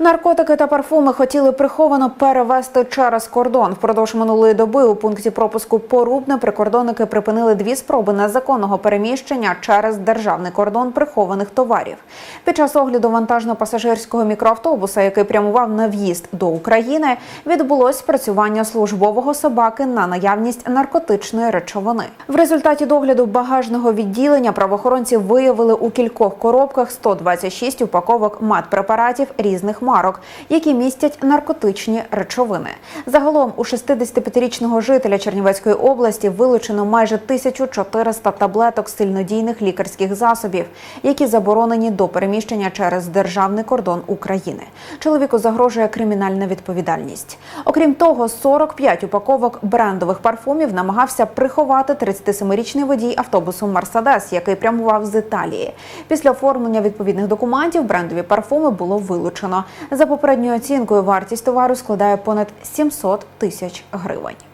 Наркотики та парфуми хотіли приховано перевезти через кордон. Впродовж минулої доби у пункті пропуску Порубне прикордонники припинили дві спроби незаконного переміщення через державний кордон прихованих товарів. Під час огляду вантажно-пасажирського мікроавтобуса, який прямував на в'їзд до України, відбулось спрацювання службового собаки на наявність наркотичної речовини. В результаті догляду багажного відділення правоохоронці виявили у кількох коробках 126 упаковок медпрепаратів різних марок, які містять наркотичні речовини. Загалом у 65-річного жителя Чернівецької області вилучено майже 1400 таблеток сильнодійних лікарських засобів, які заборонені до переміщення через державний кордон України. Чоловіку загрожує кримінальна відповідальність. Окрім того, 45 упаковок брендових парфумів намагався приховати 37-річний водій автобусу Мерседес, який прямував з Італії. Після оформлення відповідних документів брендові парфуми було вилучено. За попередньою оцінкою, вартість товару складає понад 700 тисяч гривень.